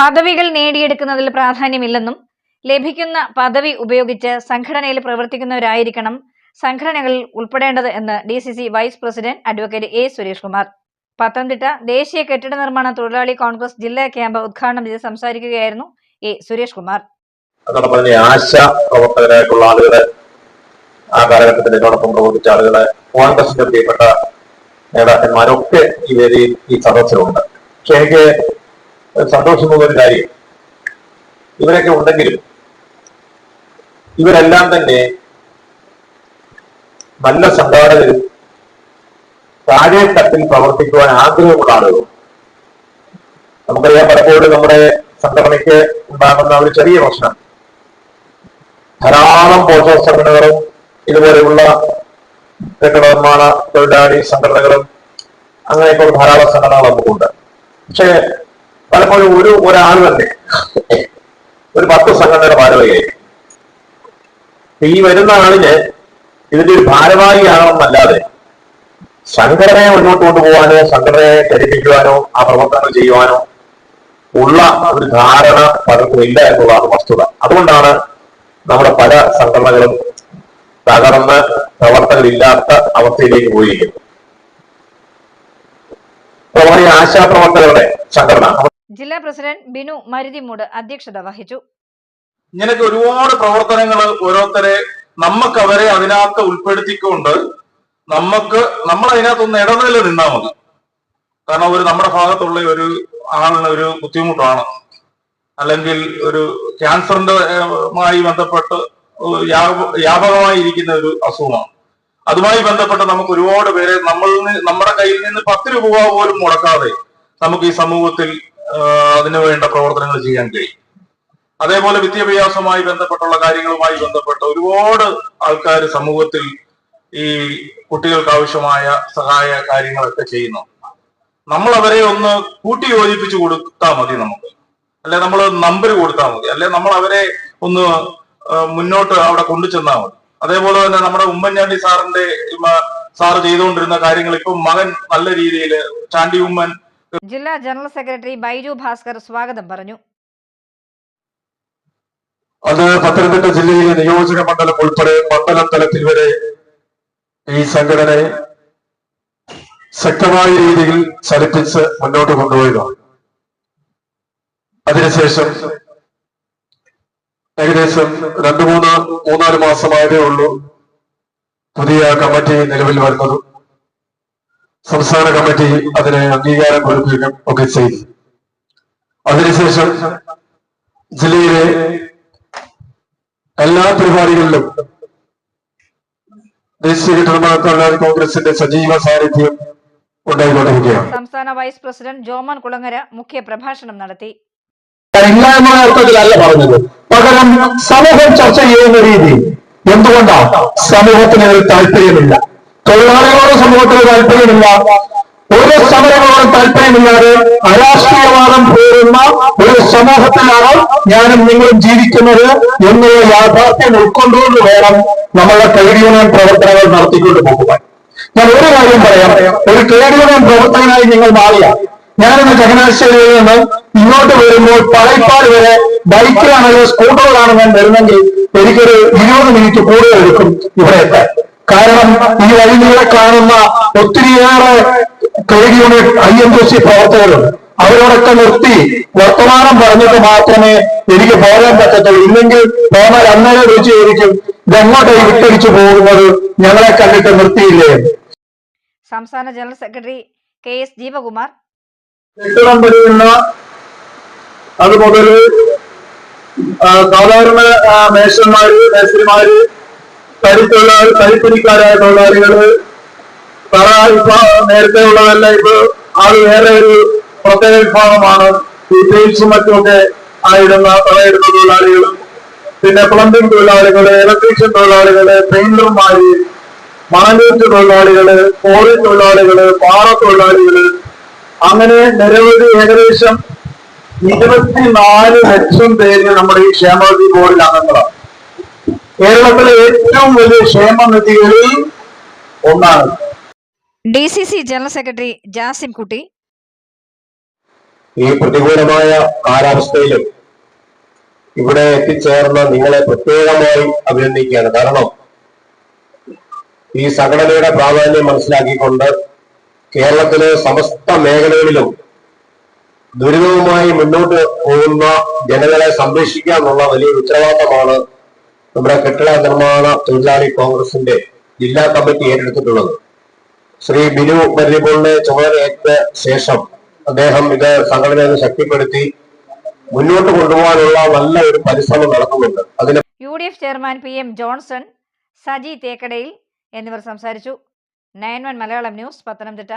പദവികൾ നേടിയെടുക്കുന്നതിൽ പ്രാധാന്യമില്ലെന്നും ലഭിക്കുന്ന പദവി ഉപയോഗിച്ച് സംഘടനയിൽ പ്രവർത്തിക്കുന്നവരായിരിക്കണം സംഘടനകളിൽ ഉൾപ്പെടേണ്ടത് എന്ന് D C C vice president advocate A Suresh Kumar. Pathanamthitta ദേശീയ കെട്ടിട നിർമ്മാണ തൊഴിലാളി കോൺഗ്രസ് ജില്ലാ ക്യാമ്പ് ഉദ്ഘാടനം ചെയ്ത് സംസാരിക്കുകയായിരുന്നു എ സുരേഷ് കുമാർ. പ്രവർത്തകരായിട്ടുള്ള ആളുകളെ ആ കോൺഗ്രസിന്റെ പ്രിയപ്പെട്ട നേതാക്കന്മാരൊക്കെ ഈ വേദിയിൽ ഈ സദസ്സിലുണ്ട്. പക്ഷെ എനിക്ക് സന്തോഷമുള്ള ഒരു കാര്യം. ഇവരൊക്കെ ഉണ്ടെങ്കിലും ഇവരെല്ലാം തന്നെ നല്ല സംഘാടകരും താഴെ തട്ടിൽ പ്രവർത്തിക്കുവാൻ ആഗ്രഹമുള്ള ആളുകളും. നമുക്കറിയാം പലപ്പോഴും നമ്മുടെ സംഘടനയ്ക്ക് ഉണ്ടാകുന്ന ഒരു ചെറിയ പ്രശ്നം. ധാരാളം പോഷക സംഘടനകളും ഇതുപോലെയുള്ള കെട്ടിട നിർമ്മാണ തൊഴിലാളി സംഘടനകളും അങ്ങനെയൊക്കെ ധാരാളം സംഘടനകൾ നമുക്കുണ്ട് പക്ഷേ പലപ്പോഴും ഒരു ഒരാൾ തന്നെ. ഒരു പത്ത് സംഘടനയുടെ ഭാരവാഹിയായി. ഈ വരുന്ന ആളിന് ഇതിന്റെ ഒരു ഭാരവാഹിയാണെന്നല്ലാതെ സംഘടനയെ മുന്നോട്ട് കൊണ്ടുപോകാനോ സംഘടനയെ ധരിപ്പിക്കുവാനോ ആ പ്രവർത്തനങ്ങൾ ചെയ്യുവാനോ ഉള്ള ഒരു ധാരണ പലർക്കും ഇല്ല എന്നുള്ളതാണ് വസ്തുത. അതുകൊണ്ടാണ് നമ്മുടെ പല സംഘടനകളും തകർന്ന് പ്രവർത്തകരില്ലാത്ത അവസ്ഥയിലേക്ക് പോയിരിക്കുന്നത്. പ്രവാഹി ആശാപ്രവർത്തകരുടെ സംഘടന. ജില്ലാ പ്രസിഡന്റ് ബിനു മരുതിമൂട് അധ്യക്ഷത വഹിച്ചു. ഇങ്ങനെയൊക്കെ ഒരുപാട് പ്രവർത്തനങ്ങൾ ഓരോരുത്തരെ നമുക്ക് അവരെ അതിനകത്ത് ഉൾപ്പെടുത്തിക്കൊണ്ട് നമുക്ക് നമ്മൾ അതിനകത്തൊന്ന് ഇടനില നിന്നാൽ മതി. കാരണം ഒരു നമ്മുടെ ഭാഗത്തുള്ള ഒരു ആളിന് ഒരു ബുദ്ധിമുട്ടാണ്. അല്ലെങ്കിൽ ഒരു ക്യാൻസറിന്റെ മായി ബന്ധപ്പെട്ട് വ്യാപ- വ്യാപകമായി ഇരിക്കുന്ന ഒരു അസുഖമാണ്. അതുമായി ബന്ധപ്പെട്ട് നമുക്ക് ഒരുപാട് പേരെ നമ്മൾ നമ്മുടെ കയ്യിൽ നിന്ന് പത്ത് രൂപ പോലും മുടക്കാതെ നമുക്ക് ഈ സമൂഹത്തിൽ അതിനു വേണ്ട പ്രവർത്തനങ്ങൾ ചെയ്യാൻ കഴിയും. അതേപോലെ വിദ്യാഭ്യാസവുമായി ബന്ധപ്പെട്ടുള്ള കാര്യങ്ങളുമായി ബന്ധപ്പെട്ട ഒരുപാട് ആൾക്കാർ സമൂഹത്തിൽ ഈ കുട്ടികൾക്ക് ആവശ്യമായ സഹായ കാര്യങ്ങളൊക്കെ ചെയ്യുന്നു. നമ്മൾ അവരെ ഒന്ന് കൂട്ടി യോജിപ്പിച്ചു കൊടുത്താൽ മതി നമുക്ക്. അല്ലെ നമ്മൾ നമ്പർ കൊടുത്താൽ മതി. അല്ലെ നമ്മൾ അവരെ ഒന്ന് മുന്നോട്ട് അവിടെ കൊണ്ടുചെന്നാൽ മതി. അതേപോലെ തന്നെ നമ്മുടെ ഉമ്മൻചാണ്ടി സാറിന്റെ സാറ് ചെയ്തുകൊണ്ടിരുന്ന കാര്യങ്ങൾ ഇപ്പം മകൻ നല്ല രീതിയിൽ ചാണ്ടി ഉമ്മൻ ജില്ലാ ജനറൽ സെക്രട്ടറി ബൈജു ഭാസ്കർ സ്വാഗതം പറഞ്ഞു. അത് പത്തനംതിട്ട ജില്ലയിലെ നിയോജക മണ്ഡലം ഉൾപ്പെടെ മണ്ഡലം തലത്തിൽ വരെ ഈ സംഘടനയെ ശക്തമായ രീതിയിൽ ചലിപ്പിച്ച് മുന്നോട്ട് കൊണ്ടുപോയതാണ്. അതിനുശേഷം ഏകദേശം രണ്ടു മൂന്ന് മൂന്നാൽ മാസമായതേ ഉള്ളൂ പുതിയ കമ്മിറ്റി നിലവിൽ വരുന്നതും. സംസ്ഥാന കമ്മിറ്റി അതിന് അംഗീകാരം കൊടുക്കുകയും ഒക്കെ ചെയ്തു. അതിനുശേഷം ജില്ലയിലെ എല്ലാ പരിപാടികളിലും ദേശീയ തൊഴിലാളി കോൺഗ്രസിന്റെ സജീവ സാന്നിധ്യം ഉണ്ടായിക്കൊണ്ടിരിക്കുകയാണ്. സംസ്ഥാന വൈസ് പ്രസിഡന്റ് ജോമൻ കുളങ്ങര മുഖ്യ പ്രഭാഷണം നടത്തി. ഇല്ല എന്ന അർത്ഥത്തിലല്ല പറഞ്ഞത്. പകരം സമൂഹം ചർച്ച ചെയ്യുന്ന രീതി എന്തുകൊണ്ടാണ് സമൂഹത്തിന് അതിൽ താല്പര്യമില്ല. തൊഴിലാളികളോട് സമൂഹത്തിന് താല്പര്യമില്ല. ഒരു സമരങ്ങളോടും താല്പര്യമില്ലാതെ അരാഷ്ട്രീയവാദം പോരുന്ന ഒരു സമൂഹത്തിലാണ് ഞാനും നിങ്ങളും ജീവിക്കുന്നത് എന്നുള്ള യാഥാർത്ഥ്യം ഉൾക്കൊണ്ടുകൊണ്ട് വേണം നമ്മളുടെ ട്രേഡ് യൂണിയൻ പ്രവർത്തനങ്ങൾ നടത്തിക്കൊണ്ട് പോകുവാൻ. ഞാൻ ഒരു കാര്യം പറയാം. ഒരു ട്രേഡ് യൂണിയൻ പ്രവർത്തകനായി നിങ്ങൾ മാറിയ. ഞാനിന്ന് ചങ്ങനാശ്ശേരിയിൽ നിന്ന് ഇങ്ങോട്ട് വരുമ്പോൾ പഴയപ്പാട് വരെ ബൈക്കിലാണെങ്കിലും സ്കൂട്ടറിലാണ് ഞാൻ വരുന്നെങ്കിൽ എനിക്കൊരു ഇരുപത് മിനിറ്റ് കൂടുതൽ എടുക്കും ഇവിടെ എത്താൻ. കാരണം ഈ വഴി നീളെ കാണുന്ന ഒത്തിരിയേറെ trade union I N T C പ്രവർത്തകരുണ്ട് അവരോടൊക്കെ നിർത്തി വർത്തമാനം പറഞ്ഞിട്ട് മാത്രമേ എനിക്ക് പോരാൻ പറ്റത്തുള്ളൂ. ഇല്ലെങ്കിൽ പോകാൻ അന്നേരം വിളിച്ചു ചോദിക്കും ഇതെങ്ങോട്ടായി വിട്ടടിച്ചു പോകുന്നത്? ഞങ്ങളെ കണ്ടിട്ട് നിർത്തിയില്ലേ. സംസ്ഥാന general secretary K S Jeevakumar. കെട്ടിടം പണിയുന്ന അത് മുതൽ സാധാരണ മേശന്മാര് മേശന്മാര് തരിത്തൊഴിലാളി തരിപ്പണിക്കാരായ തൊഴിലാളികൾ തറ ഇപ്പൊ നേരത്തെ ഉള്ളതല്ല ഇപ്പൊ അത് വേറെ ഒരു പ്രത്യേക വിഭാഗമാണ്. ഈ ടൈൽസും മറ്റുമൊക്കെ ആയിരുന്ന തറയിടുന്ന തൊഴിലാളികളും. പിന്നെ പ്ലംബിംഗ് തൊഴിലാളികൾ ഇലക്ട്രീഷ്യൻ തൊഴിലാളികൾ പെയിന്റർമാര് മണലൂറ്റ് തൊഴിലാളികൾ കോറി തൊഴിലാളികൾ പാറ തൊഴിലാളികൾ. അങ്ങനെ നിരവധി ഏകദേശം ഇരുപത്തിനാല് ലക്ഷം പേര് നമ്മുടെ ഈ ക്ഷേമവതി ബോർഡിൽ അംഗങ്ങളാണ്. കേരളത്തിലെ ഏറ്റവും വലിയ ക്ഷേമനിധികളിൽ ഒന്നാണ്. D C C general secretary Jasim Kutty. ഈ പ്രതികൂലമായ കാലാവസ്ഥയിലും ഇവിടെ എത്തിച്ചേർന്ന നിങ്ങളെ പ്രത്യേകമായി അഭിനന്ദിക്കുകയാണ്. കാരണം ഈ സംഘടനയുടെ പ്രാധാന്യം മനസ്സിലാക്കിക്കൊണ്ട് കേരളത്തിലെ സമസ്ത മേഖലകളിലും ദുരിതവുമായി മുന്നോട്ട് പോകുന്ന ജനങ്ങളെ സംരക്ഷിക്കുക വലിയ ഉത്തരവാദിത്തമാണ് നമ്മുടെ കെട്ടിട നിർമ്മാണ തൊഴിലാളി കോൺഗ്രസിന്റെ ജില്ലാ കമ്മിറ്റി ഏറ്റെടുത്തിട്ടുള്ളത്. ശ്രീ ബിനു മല്ലിപ്പോളിനെ ചുമതലയേറ്റ ശേഷം അദ്ദേഹം ഇത് സംഘടനയെ ശക്തിപ്പെടുത്തി മുന്നോട്ട് കൊണ്ടുപോകാനുള്ള നല്ല ഒരു പരിശ്രമം നടക്കുന്നുണ്ട്. അതിന് U D F chairman P M Johnson Saji തേക്കടയിൽ എന്നിവർ സംസാരിച്ചു. Nine one Malayalam news Pathanamthitta.